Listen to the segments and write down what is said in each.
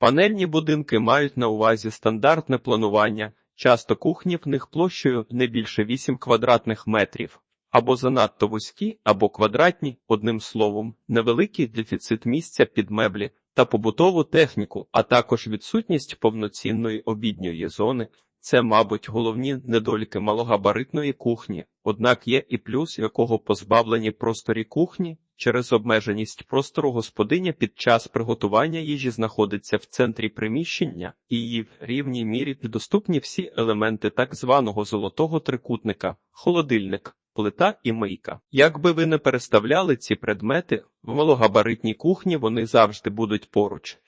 Панельні будинки мають на увазі стандартне планування, часто кухні в них площею не більше 8 квадратних метрів, або занадто вузькі, або квадратні, одним словом, невеликий дефіцит місця під меблі та побутову техніку, а також відсутність повноцінної обідньої зони. Це, мабуть, головні недоліки малогабаритної кухні, однак є і плюс, якого позбавлені просторі кухні через обмеженість простору господиня під час приготування їжі знаходиться в центрі приміщення, і її в рівній мірі доступні всі елементи так званого золотого трикутника, холодильник, плита і мийка. Якби ви не переставляли ці предмети, в малогабаритній кухні вони завжди будуть поруч.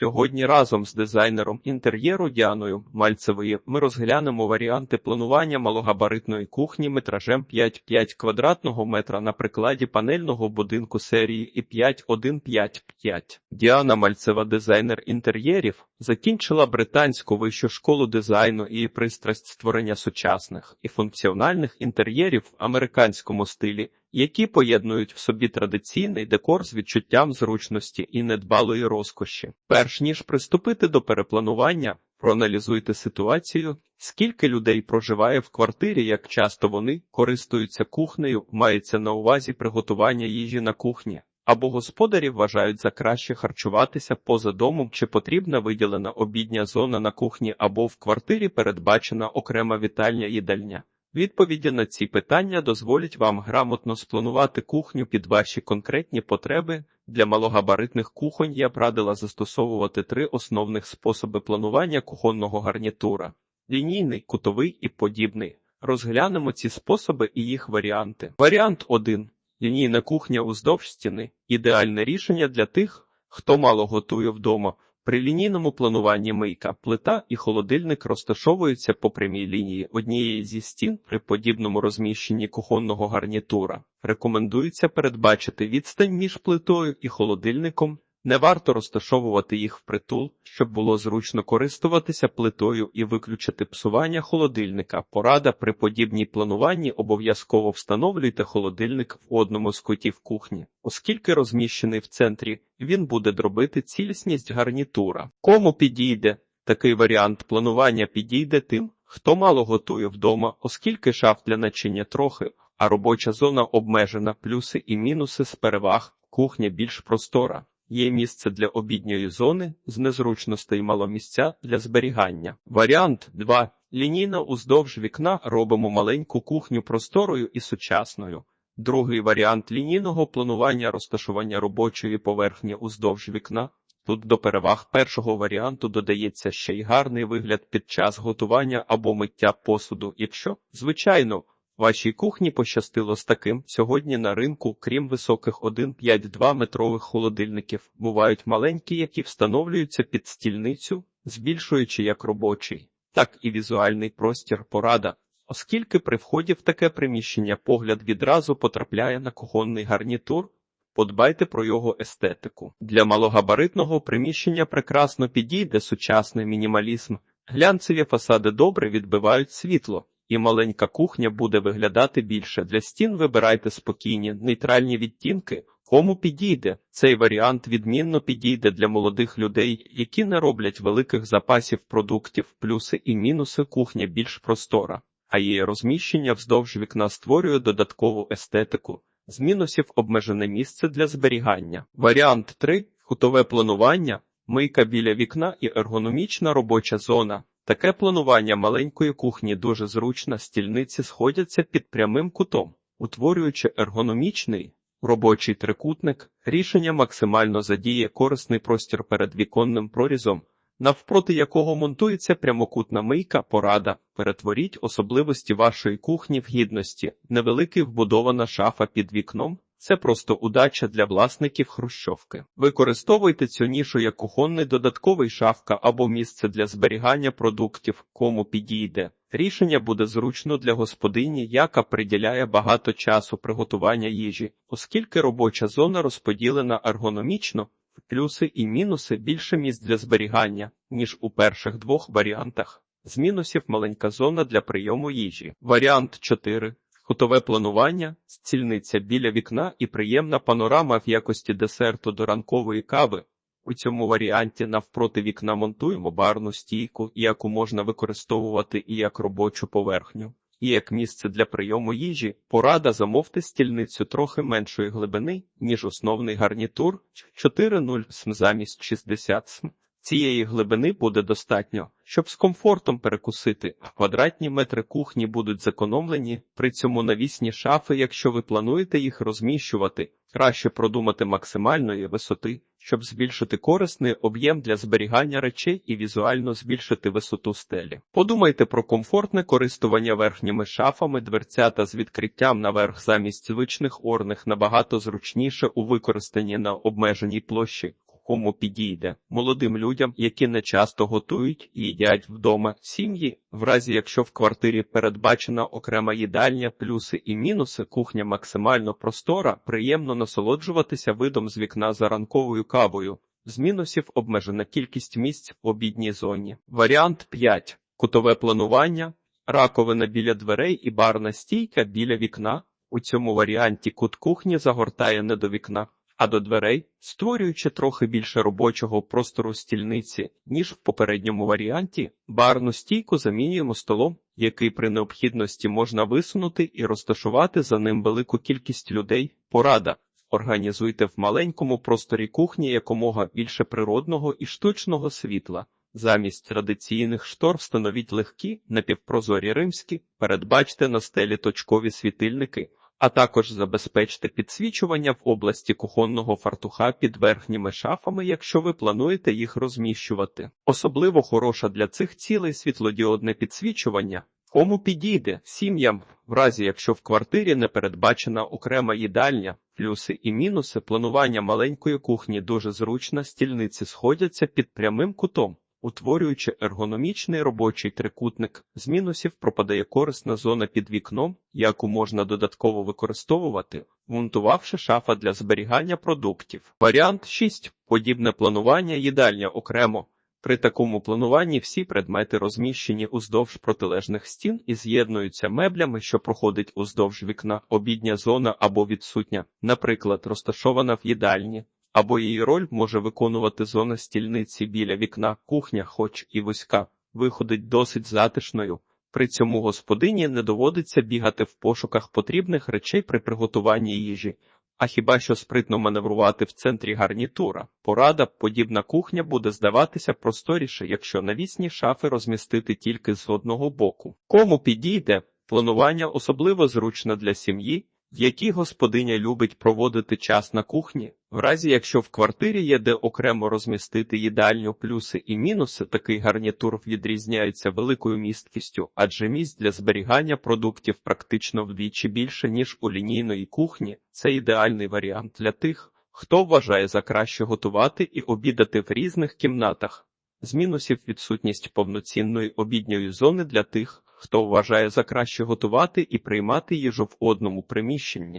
Сьогодні разом з дизайнером інтер'єру Діаною Мальцевої ми розглянемо варіанти планування малогабаритної кухні метражем 5,5 квадратного метра на прикладі панельного будинку серії і 5,1,5,5. Діана Мальцева, дизайнер інтер'єрів, закінчила британську вищу школу дизайну і пристрасть створення сучасних і функціональних інтер'єрів в американському стилі які поєднують в собі традиційний декор з відчуттям зручності і недбалої розкоші. Перш ніж приступити до перепланування, проаналізуйте ситуацію, скільки людей проживає в квартирі, як часто вони користуються кухнею, мається на увазі приготування їжі на кухні. Або господарі вважають за краще харчуватися поза домом, чи потрібна виділена обідня зона на кухні, або в квартирі передбачена окрема вітальня їдальня. Відповіді на ці питання дозволять вам грамотно спланувати кухню під ваші конкретні потреби. Для малогабаритних кухонь я б радила застосовувати три основних способи планування кухонного гарнітура: лінійний, кутовий і подібний. Розглянемо ці способи і їх варіанти. Варіант 1. Лінійна кухня уздовж стіни ідеальне рішення для тих, хто мало готує вдома. При лінійному плануванні мийка, плита і холодильник розташовуються по прямій лінії однієї зі стін при подібному розміщенні кухонного гарнітура. Рекомендується передбачити відстань між плитою і холодильником. Не варто розташовувати їх впритул, щоб було зручно користуватися плитою і виключити псування холодильника. Порада при подібній плануванні обов'язково встановлюйте холодильник в одному з кутів кухні, оскільки розміщений в центрі, він буде дробити цілісність гарнітура. Кому підійде такий варіант планування підійде тим, хто мало готує вдома, оскільки шаф для начиння трохи, а робоча зона обмежена, плюси і мінуси з переваг, кухня більш простора. Є місце для обідньої зони з незручностей мало місця для зберігання. Варіант 2. Лінійно уздовж вікна робимо маленьку кухню просторою і сучасною. Другий варіант лінійного планування розташування робочої поверхні уздовж вікна. Тут до переваг першого варіанту додається ще й гарний вигляд під час готування або миття посуду, якщо, звичайно, Вашій кухні пощастило з таким. Сьогодні на ринку, крім високих 1,5-2 метрових холодильників, бувають маленькі, які встановлюються під стільницю, збільшуючи як робочий, так і візуальний простір порада. Оскільки при вході в таке приміщення погляд відразу потрапляє на кухонний гарнітур, подбайте про його естетику. Для малогабаритного приміщення прекрасно підійде сучасний мінімалізм. Глянцеві фасади добре відбивають світло і маленька кухня буде виглядати більше. Для стін вибирайте спокійні, нейтральні відтінки. Кому підійде цей варіант відмінно підійде для молодих людей, які не роблять великих запасів продуктів, плюси і мінуси кухня більш простора, а її розміщення вздовж вікна створює додаткову естетику. З мінусів обмежене місце для зберігання. Варіант 3. Кутове планування, мийка біля вікна і ергономічна робоча зона. Таке планування маленької кухні дуже зручно, стільниці сходяться під прямим кутом, утворюючи ергономічний робочий трикутник, рішення максимально задіє корисний простір перед віконним прорізом, навпроти якого монтується прямокутна мийка, порада. Перетворіть особливості вашої кухні в гідності, невеликий вбудована шафа під вікном. Це просто удача для власників хрущовки. Використовуйте цю нішу як кухонний додатковий шафка або місце для зберігання продуктів, кому підійде. Рішення буде зручно для господині, яка приділяє багато часу приготування їжі, оскільки робоча зона розподілена ергономічно, плюси і мінуси більше місць для зберігання, ніж у перших двох варіантах. З мінусів маленька зона для прийому їжі. Варіант 4. Кутове планування, стільниця біля вікна і приємна панорама в якості десерту до ранкової кави. У цьому варіанті навпроти вікна монтуємо барну стійку, яку можна використовувати і як робочу поверхню. І як місце для прийому їжі, порада замовте стільницю трохи меншої глибини, ніж основний гарнітур 4,0 см замість 60 см. Цієї глибини буде достатньо, щоб з комфортом перекусити. Квадратні метри кухні будуть зекономлені, при цьому навісні шафи, якщо ви плануєте їх розміщувати, краще продумати максимальної висоти, щоб збільшити корисний об'єм для зберігання речей і візуально збільшити висоту стелі. Подумайте про комфортне користування верхніми шафами, дверцята з відкриттям наверх замість звичних орних набагато зручніше у використанні на обмеженій площі кому підійде молодим людям, які не часто готують і їдять вдома сім'ї, в разі якщо в квартирі передбачена окрема їдальня, плюси і мінуси, кухня максимально простора, приємно насолоджуватися видом з вікна за ранковою кавою. З мінусів обмежена кількість місць в обідній зоні. Варіант 5. Кутове планування, раковина біля дверей і барна стійка біля вікна. У цьому варіанті кут кухні загортає не до вікна, а до дверей, створюючи трохи більше робочого простору стільниці, ніж в попередньому варіанті, барну стійку замінюємо столом, який при необхідності можна висунути і розташувати за ним велику кількість людей. Порада. Організуйте в маленькому просторі кухні якомога більше природного і штучного світла. Замість традиційних штор встановіть легкі, напівпрозорі римські, передбачте на стелі точкові світильники, а також забезпечте підсвічування в області кухонного фартуха під верхніми шафами, якщо ви плануєте їх розміщувати. Особливо хороша для цих цілей світлодіодне підсвічування. Кому підійде? Сім'ям, в разі якщо в квартирі не передбачена окрема їдальня, плюси і мінуси. Планування маленької кухні дуже зручно, стільниці сходяться під прямим кутом, утворюючи ергономічний робочий трикутник. З мінусів пропадає корисна зона під вікном, яку можна додатково використовувати, монтувавши шафа для зберігання продуктів. Варіант 6. Подібне планування їдальня окремо. При такому плануванні всі предмети розміщені уздовж протилежних стін і з'єднуються меблями, що проходить уздовж вікна, обідня зона або відсутня, наприклад, розташована в їдальні, або її роль може виконувати зона стільниці біля вікна, кухня, хоч і вузька, виходить досить затишною. При цьому господині не доводиться бігати в пошуках потрібних речей при приготуванні їжі. А хіба що спритно маневрувати в центрі гарнітура? Порада, подібна кухня буде здаватися просторіше, якщо навісні шафи розмістити тільки з одного боку. Кому підійде планування особливо зручно для сім'ї, в якій господиня любить проводити час на кухні. В разі якщо в квартирі є де окремо розмістити їдальню, плюси і мінуси, такий гарнітур відрізняється великою місткістю, адже місць для зберігання продуктів практично вдвічі більше, ніж у лінійної кухні. Це ідеальний варіант для тих, хто вважає за краще готувати і обідати в різних кімнатах. З мінусів відсутність повноцінної обідньої зони для тих, хто вважає за краще готувати і приймати їжу в одному приміщенні.